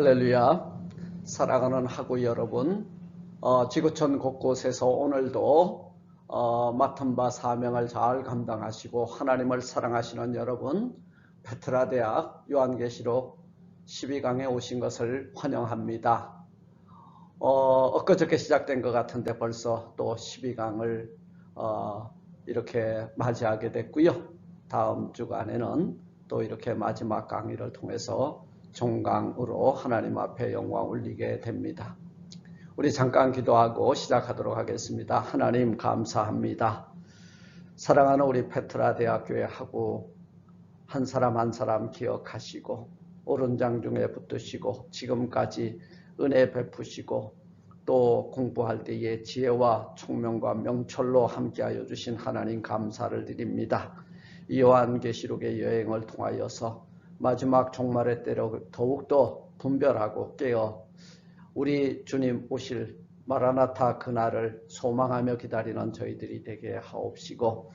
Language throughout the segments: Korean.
할렐루야. 사랑하는 하구 여러분, 어, 지구촌 곳곳에서 오늘도 어, 맡은 바 사명을 잘 감당하시고 하나님을 사랑하시는 여러분, 베트라 대학 요한계시록 12강에 오신 것을 환영합니다. 어, 엊그저께 시작된 것 같은데 벌써 또 12강을 어, 이렇게 맞이하게 됐고요. 다음 주간에는 또 이렇게 마지막 강의를 통해서 종강으로 하나님 앞에 영광 올리게 됩니다. 우리 잠깐 기도하고 시작하도록 하겠습니다. 하나님 감사합니다. 사랑하는 우리 페트라 대학교에 하고 한 사람 한 사람 기억하시고 오른장 중에 붙드시고 지금까지 은혜 베푸시고 또 공부할 때에 지혜와 총명과 명철로 함께하여 주신 하나님 감사를 드립니다. 요한계시록의 여행을 통하여서 마지막 종말의 때로 더욱더 분별하고 깨어 우리 주님 오실 마라나타 그날을 소망하며 기다리는 저희들이 되게 하옵시고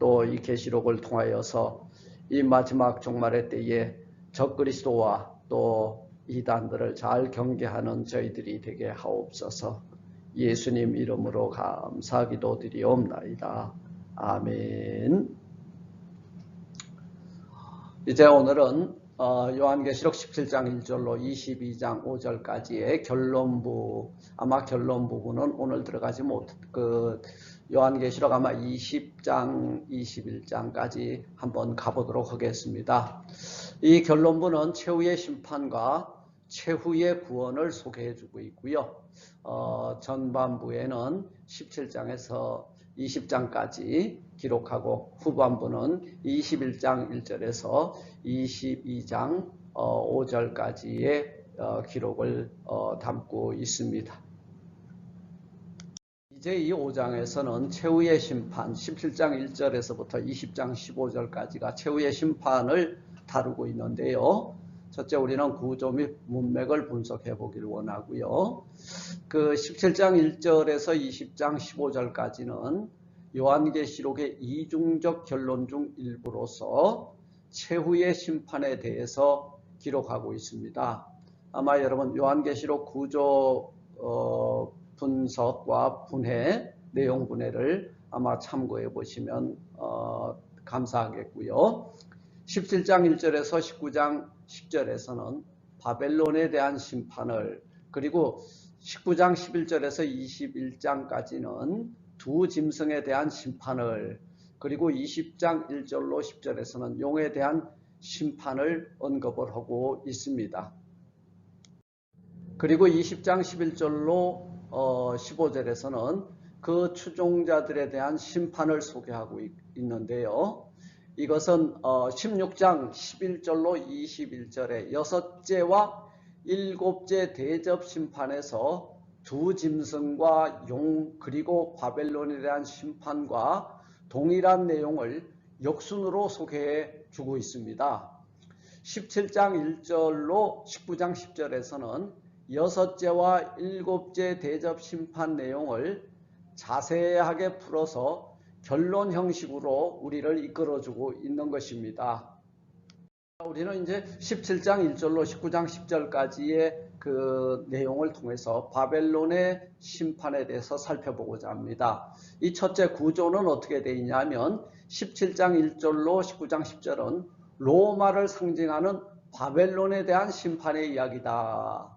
또 이 계시록을 통하여서 이 마지막 종말의 때에 적그리스도와 또 이단들을 잘 경계하는 저희들이 되게 하옵소서 예수님 이름으로 감사기도 드리옵나이다. 아멘. 이제 오늘은 어, 요한계시록 17장 1절로 22장 5절까지의 결론부 아마 결론 부분은 오늘 들어가지 못그 요한계시록 아마 20장 21장까지 한번 가보도록 하겠습니다. 이 결론부는 최후의 심판과 최후의 구원을 소개해 주고 있고요. 어, 전반부에는 17장에서 20장까지 기록하고 후반부는 21장 1절에서 22장 5절까지의 어, 기록을 어, 담고 있습니다. 이제 이 5장에서는 최후의 심판 17장 1절에서부터 20장 15절까지가 최후의 심판을 다루고 있는데요. 첫째 우리는 구조 및 문맥을 분석해 보기를 원하고요. 그 17장 1절에서 20장 15절까지는 요한계시록의 이중적 결론 중 일부로서 최후의 심판에 대해서 기록하고 있습니다. 아마 여러분 요한계시록 구조 어, 분석과 분해 내용 분해를 아마 참고해 보시면 어, 감사하겠고요. 17장 1절에서 19장 10절에서는 바벨론에 대한 심판을 그리고 19장 11절에서 21장까지는 두 짐승에 대한 심판을 그리고 20장 1절로 10절에서는 용에 대한 심판을 언급을 하고 있습니다. 그리고 20장 11절로 어 15절에서는 그 추종자들에 대한 심판을 소개하고 있는데요. 이것은 어 16장 11절로 21절에 여섯째와 일곱째 대접 심판에서 두 짐승과 용 그리고 바벨론에 대한 심판과 동일한 내용을 역순으로 소개해 주고 있습니다. 17장 1절로 19장 10절에서는 여섯째와 일곱째 대접 심판 내용을 자세하게 풀어서 결론 형식으로 우리를 이끌어주고 있는 것입니다. 우리는 이제 17장 1절로 19장 10절까지의 그 내용을 통해서 바벨론의 심판에 대해서 살펴보고자 합니다. 이 첫째 구조는 어떻게 되어 있냐면 17장 1절로 19장 10절은 로마를 상징하는 바벨론에 대한 심판의 이야기다.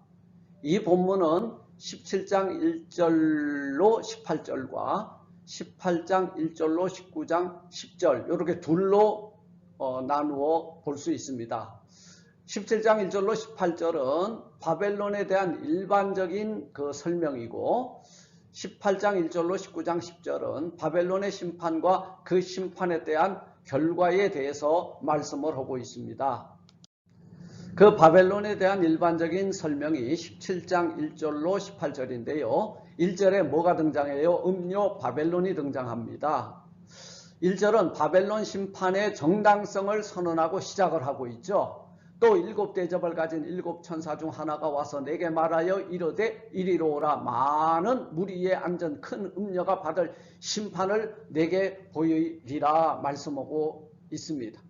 이 본문은 17장 1절로 18절과 18장 1절로 19장 10절 이렇게 둘로 어, 나누어 볼 수 있습니다. 17장 1절로 18절은 바벨론에 대한 일반적인 그 설명이고 18장 1절로 19장 10절은 바벨론의 심판과 그 심판에 대한 결과에 대해서 말씀을 하고 있습니다. 그 바벨론에 대한 일반적인 설명이 17장 1절로 18절인데요. 1절에 뭐가 등장해요? 음료 바벨론이 등장합니다. 1절은 바벨론 심판의 정당성을 선언하고 시작을 하고 있죠. 또 일곱 대접을 가진 일곱 천사 중 하나가 와서 내게 말하여 이르되 이리로 오라 많은 무리의 안전 큰 음녀가 받을 심판을 내게 보이리라 말씀하고 있습니다.